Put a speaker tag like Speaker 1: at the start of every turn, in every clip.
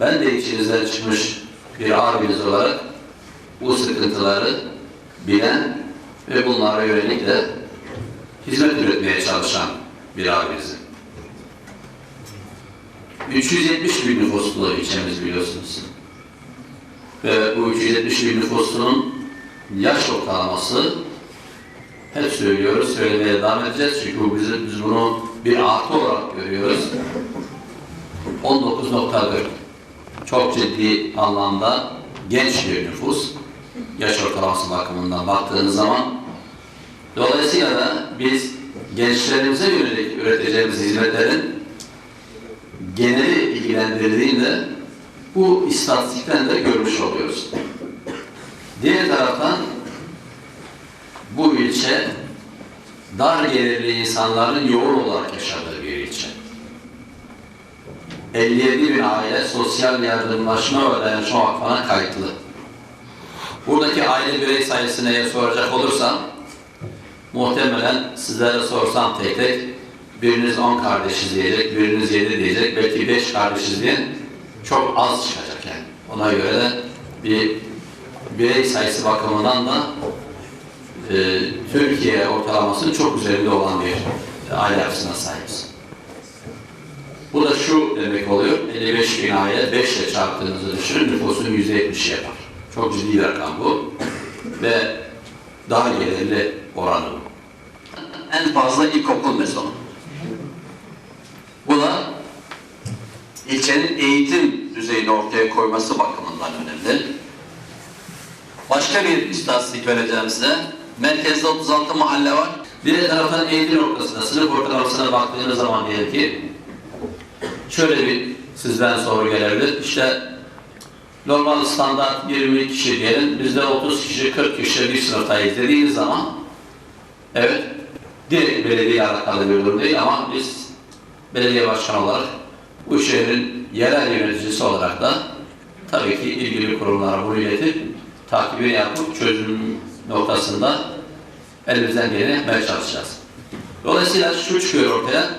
Speaker 1: ben de içinizden çıkmış bir abiniz olarak bu sıkıntıları bilen ve bunlara yönelik de hizmet üretmeye çalışan bir abinizim. 370 bin nüfuslu ilçemiz biliyorsunuz. Ve bu 370 bin nüfusunun yaş ortalaması hep söylüyoruz, söylemeye devam edeceğiz. Çünkü biz, biz bunu bir artı olarak görüyoruz. 19.4 çok ciddi anlamda genç bir nüfus. Yaş ortalaması bakımından baktığınız zaman. Dolayısıyla da biz gençlerimize yönelik üreteceğimiz hizmetlerin geneli ilgilendirdiğinde bu istatistikten de görmüş oluyoruz. Diğer taraftan bu ilçe dar gelirli insanların yoğun olarak yaşadığı. 57 bin aile sosyal yardımlaşma ve dayanışma vakfına kayıtlı. Buradaki aile birey sayısını eğer soracak olursam muhtemelen sizlere sorsam tek tek biriniz 10 kardeşiz diyecek, biriniz 7 diyecek, belki 5 kardeşiz diyen çok az çıkacak yani. Ona göre de bir birey sayısı bakımından da e, Türkiye ortalamasının çok üzerinde olan bir aile yapısına sahibiz. Bu da şu demek oluyor, 55 bin aile 5 ile çarptığınızı düşünün, nüfusun %70'i yapar. Çok ciddi bir rakam bu. Ve daha gelirli oranı bu. En fazla ilkokul mezunu. Bu da ilçenin eğitim düzeyini ortaya koyması bakımından önemli. Başka bir istatistik vereceğim size. Merkezde 36 mahalle var. Diğer taraftan eğitim noktasında sınıf ortalamasına baktığınız zaman diyelim ki şöyle bir sizden soru gelebilir. İşte normal standart 20 kişi diyelim. Bizde 30 kişi, 40 kişi bir sınıftayız dediğiniz zaman evet direkt belediye alakalı bir durum değil ama biz belediye başkanı olarak bu şehrin yerel yöneticisi olarak da tabii ki ilgili kurumlara bunu iletip takibini yapıp çözüm noktasında elimizden geleni yapmaya çalışacağız. Dolayısıyla şu çıkıyor ortaya,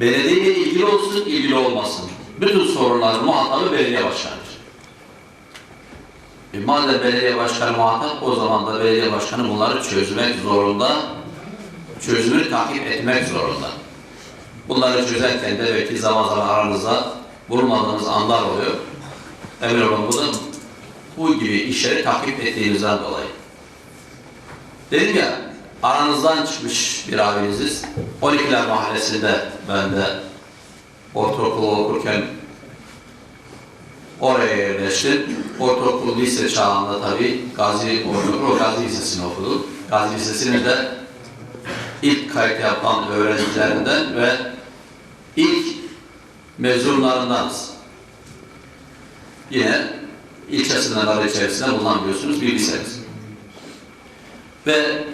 Speaker 1: belediye ilgili olsun, ilgili olmasın. Bütün sorunların muhatabı belediye başkanıdır. E madem belediye başkanı muhatap, o zaman da belediye başkanı bunları çözmek zorunda, çözümünü takip etmek zorunda. Bunları çözerken de belki zaman zaman aranızda bulmadığınız anlar oluyor. Emin olun bu da bu gibi işleri takip ettiğinizden dolayı. Dedim ya, aranızdan çıkmış bir abiniziz. 12'ler mahallesinde ben de ortaokulu okurken oraya yerleştim. Ortaokul lise çağında tabii Gazi Ortaokulu Gazi Lisesi'ni okuduk. Gazi Lisesi'ni de ilk kayıt yapan öğrencilerinden ve ilk mezunlarındanız. Yine ilçe sınırları içerisinde bulunan biliyorsunuz bir lisemiz. Ve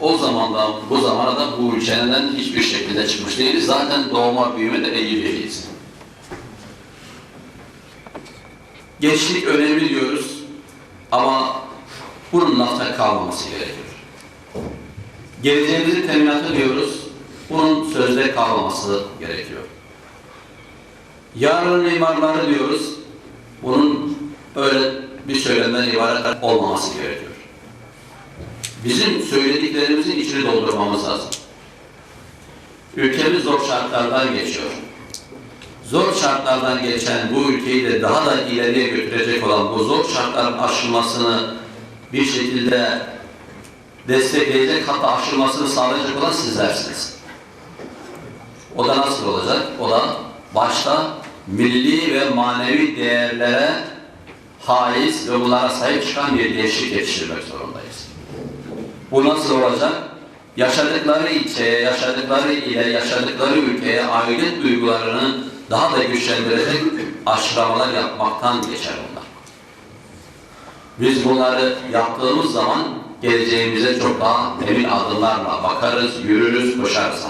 Speaker 1: o zamandan bu zamana da bu ülkeden hiçbir şekilde çıkmış değiliz. Zaten doğma büyüme de Eyyubiye'liyiz. Gençlik önemli diyoruz ama bunun lafta kalmaması gerekiyor. Geleceğimizin teminatı diyoruz, bunun sözde kalmaması gerekiyor. Yarın mimarları diyoruz, bunun öyle bir söylemden ibaret olmaması gerekiyor. Bizim söylediklerimizin içini doldurmamız lazım. Ülkemiz zor şartlardan geçiyor. Zor şartlardan geçen bu ülkeyi de daha da ileriye götürecek olan bu zor şartların aşılmasını bir şekilde destekleyecek hatta aşılmasını sağlayacak olan sizlersiniz. O da nasıl olacak? O da başta milli ve manevi değerlere haiz ve bunlara sahip çıkan bir gençlik yetiştirmek zorundayız. Bu nasıl olacak? Yaşadıkları ilçeye, yaşadıkları ile, yaşadıkları ülkeye aidiyet duygularını daha da güçlendirecek aşılamalar yapmaktan geçer bunlar. Biz bunları yaptığımız zaman geleceğimize çok daha emin adımlarla bakarız, yürürüz, koşarız.